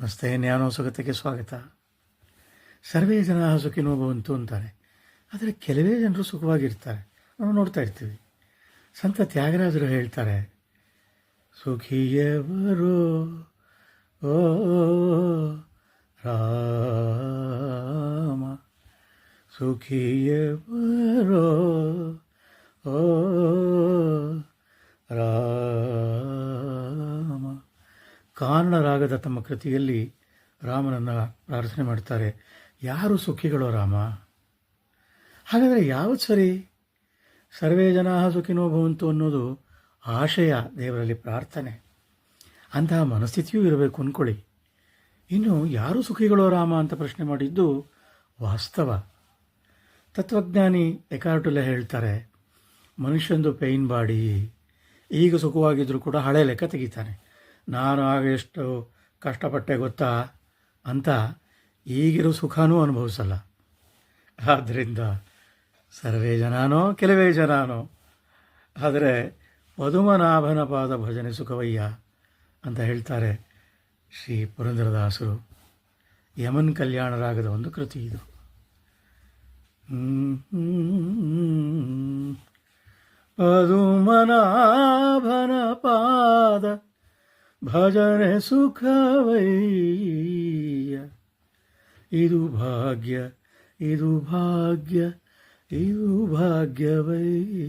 ನಮಸ್ತೆ ಜ್ಞಾನೋ ಸುಗತಕ್ಕೆ ಸ್ವಾಗತ. ಸರ್ವೇ ಜನ ಸುಖಿನೋ ಬಂತು ಅಂತಾರೆ. ಆದರೆ ಕೆಲವೇ ಜನರು ಸುಖವಾಗಿರ್ತಾರೆ. ನಾವು ನೋಡ್ತಾ ಇರ್ತೀವಿ. ಸಂತ ತ್ಯಾಗರಾಜರು ಹೇಳ್ತಾರೆ, ಸುಖಿಯವರು, ಓ, ರಾಮ. ಸುಖಿಯವರೋ, ಓ, ರಾಮ. ಕಾರಣರಾಗದ ತಮ್ಮ ಕೃತಿಯಲ್ಲಿ ರಾಮನನ್ನು ಪ್ರಾರ್ಥನೆ ಮಾಡ್ತಾರೆ. ಯಾರು ಸುಖಿಗಳೋ ರಾಮ? ಹಾಗಾದರೆ ಯಾವುದು ಸರಿ? ಸರ್ವೇ ಜನ ಸುಖಿನೋ ಭವಂತು ಅನ್ನೋದು ಆಶಯ ದೇವರಲ್ಲಿ ಪ್ರಾರ್ಥನೆ. ಅಂತಹ ಮನಸ್ಥಿತಿಯೂ ಇರಬೇಕು ಅಂದ್ಕೊಳ್ಳಿ ಇನ್ನು ಯಾರು ಸುಖಿಗಳೋ ರಾಮ ಅಂತ ಪ್ರಶ್ನೆ ಮಾಡಿದ್ದು ವಾಸ್ತವ. ತತ್ವಜ್ಞಾನಿ ಎಕಾರ್ಟುಲೆ ಹೇಳ್ತಾರೆ, ಮನುಷ್ಯಂದು ಪೇಯ್ನ್ ಬಾಡಿ, ಈಗ ಸುಖವಾಗಿದ್ದರೂ ಕೂಡ ಹಳೆ ಲೆಕ್ಕ ತೆಗಿತಾನೆ. ನಾನು ಆಗ ಎಷ್ಟು ಕಷ್ಟಪಟ್ಟೆ ಗೊತ್ತಾ? ಅಂತ ಈಗಿರೋ ಸುಖನೂ ಅನುಭವಿಸಲ್ಲ. ಆದ್ದರಿಂದ ಸರ್ವೇ ಜನಾನೋ, ಕೆಲವೇ ಜನಾನೋ. ಆದರೆ ಪದುಮನಾಭನ ಪಾದ ಭಜನೆ ಸುಖವಯ್ಯ ಅಂತ ಹೇಳ್ತಾರೆ ಶ್ರೀ ಪುರಂದರದಾಸರು. ಯಮನ್ ಕಲ್ಯಾಣರಾಗದ ಒಂದು ಕೃತಿ ಇದು. ಪದುಮನಾಭನ ಪಾದ ಭಜನೆ ಸುಖವಯ್ಯ ಇದು ಭಾಗ್ಯ ಇದು ಭಾಗ್ಯ ಇದು ಭಾಗ್ಯವಯ್ಯ